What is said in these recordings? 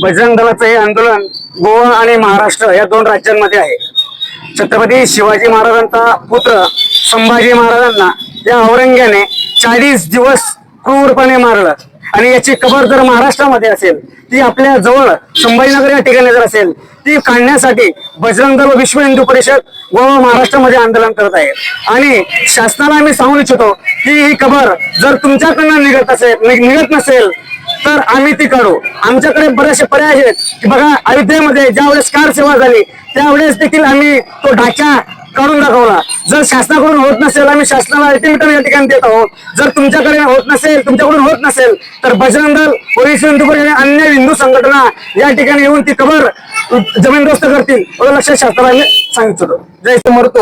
बजरंग दलाचं हे आंदोलन गोवा आणि महाराष्ट्र या दोन राज्यांमध्ये आहे. छत्रपती शिवाजी महाराजांचा पुत्र संभाजी महाराजांना या औरंग्याने चाळीस दिवस क्रूरपणे मारलं. आणि याची कबर जर महाराष्ट्रामध्ये असेल ती आपल्या जवळ संभाजीनगर या ठिकाणी जर असेल ती काढण्यासाठी बजरंग दल व विश्व हिंदू परिषद गोवा महाराष्ट्रामध्ये आंदोलन करत आहे. आणि शासनाला आम्ही सांगू इच्छितो की ही कबर जर तुमच्याकडनं निघत असेल निघत नसेल तर आम्ही ती काढू. आमच्याकडे बरेचसे पर्याय आहेत की बघा अयोध्येमध्ये ज्या वेळेस कार सेवा झाली त्यावेळेस देखील आम्ही तो ढाचा काढून दाखवला. जर शासनाकडून होत नसेल आम्ही शासनाला अल्टिमेटम या ठिकाणी देत आहोत. जर तुमच्याकडे होत नसेल तुमच्याकडून होत नसेल तर बजरंग दल पोलीस हिंदू आणि अन्य हिंदू संघटना या ठिकाणी येऊन ती कबर जमीनदोस्त करतील. लक्षात शासनाला सांगितलं. जय समर्थ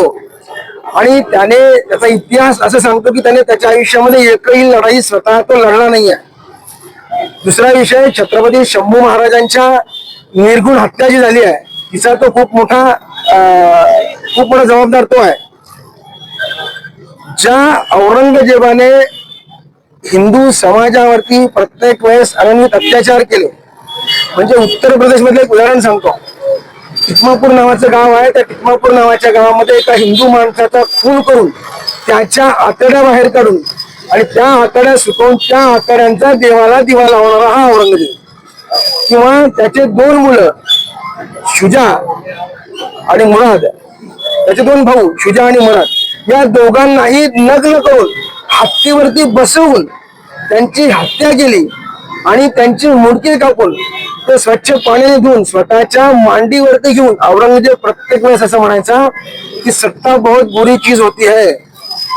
आणि त्याने त्याचा इतिहास असं सांगतो की त्याने त्याच्या आयुष्यामध्ये एकही लढाई स्वतः तो लढला नाहीये. दुसरा विषय छत्रपती शंभू महाराजांच्या निर्गुण हत्या जी झाली आहे तिचा तो खूप मोठा खूप मोठा जबाबदार तो आहे. ज्या औरंगजेबाने हिंदू समाजावरती प्रत्येक वेळेस अनन्वित अत्याचार केले म्हणजे उत्तर प्रदेशमधलं एक उदाहरण सांगतो. टिकमापूर नावाचं गाव आहे त्या टिकमापूर नावाच्या गावामध्ये एका हिंदू माणसाचा खून करून त्याच्या आतड्या बाहेर काढून आणि त्या आतड्या सुकवून त्या आतड्यांचा देवाला दिवा लावणारा हा औरंगजेब. किंवा त्याचे दोन मुलं शुजा आणि मुराद. त्याचे दोन भाऊ शुजा आणि मुराद. या दोघांनाही नग्न करून हत्तीवरती बसवून त्यांची हत्या केली आणि त्यांची मुडकी कापून ते स्वच्छ पाण्याने धुवून स्वतःच्या मांडीवरती घेऊन औरंगजेब प्रत्येक वेळेस असं म्हणायचा की सत्ता बहुत बुरी चीज होती है.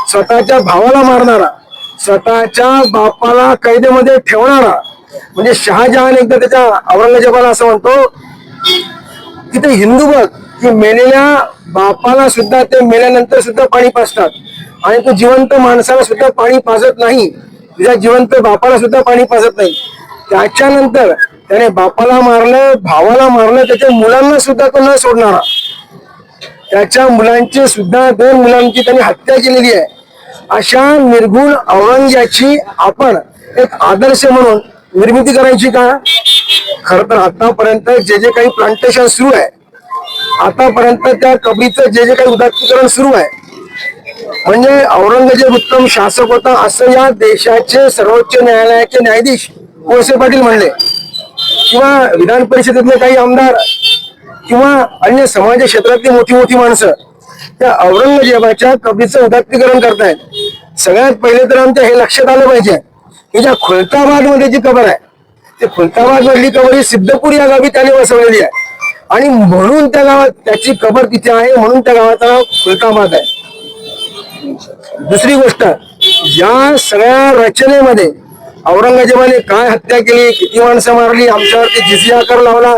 स्वतःच्या भावाला मारणारा स्वतःच्या बापाला कैदेमध्ये ठेवणारा म्हणजे शहाजहान एकदा त्याच्या औरंगजेबाला असं म्हणतो की ते हिंदू बघ की मेलेल्या बापाला सुद्धा ते मेल्यानंतर सुद्धा पाणी पाजतात आणि तो जिवंत माणसाला सुद्धा पाणी पाजत नाही. तुझ्या जिवंत बापाला सुद्धा पाणी पाजत नाही. त्याच्यानंतर त्याने बापाला मारलं भावाला मारलं त्याच्या मुलांना सुद्धा तो न सोडणारा. त्याच्या मुलांची सुद्धा दोन मुलांची त्यांनी हत्या केलेली आहे. अशा निर्गुण औरंग्याची आपण एक आदर्श म्हणून निर्मिती करायची का? खर तर आतापर्यंत जे जे काही प्लांटेशन सुरू आहे आतापर्यंत त्या कबीचं जे जे काही उदात्तीकरण सुरू आहे म्हणजे औरंगजेब उत्तम शासक होता असं या देशाचे सर्वोच्च न्यायालयाचे न्यायाधीश कोळसे पाटील म्हणले. किंवा विधान परिषदेतले काही आमदार किंवा अन्य समाज क्षेत्रातली मोठी मोठी माणसं त्या औरंगजेबाच्या कवीचं उदात्तीकरण करतायत. सगळ्यात पहिले तर आमच्या हे लक्षात आलं पाहिजे की ज्या खुलताबादमध्ये जी कबर आहे ते खुलताबाद मधली कबर ही सिद्धपूर या गावी त्याने वसवलेली आहे. आणि म्हणून त्या गावात त्याची कबर तिथे आहे म्हणून त्या गावाचं नाव खुलताबाद आहे. दुसरी गोष्ट या सगळ्या रचनेमध्ये औरंगजेबाने काय हत्या केली? किती माणसं मारली? आमच्यावरती जिजिया कर लावला.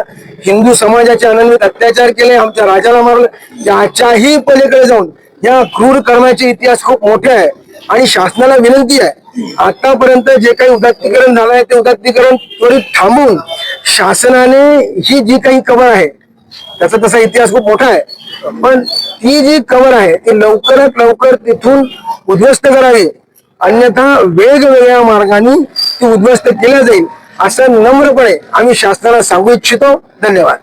हिंदू समाजाचे अनन्वित अत्याचार केले. आमच्या राजाला मारलं. याच्याही पलीकडे जाऊन या क्रूर कर्माचे इतिहास खूप मोठे आहे आणि शासनाला विनंती आहे. आतापर्यंत जे काही उदात्तीकरण झालं आहे ते उदात्तीकरण त्वरित थांबून शासनाने ही जी काही कबर आहे त्याचा तसा इतिहास खूप मोठा आहे. पण ती जी कबर आहे ती लवकरात लवकर तिथून उद्ध्वस्त करावी. अन्यथा वेगवेगळ्या मार्गाने ती उद्ध्वस्त केल्या जाईल असं नम्रपणे आम्ही शासनाला सांगू इच्छितो. धन्यवाद.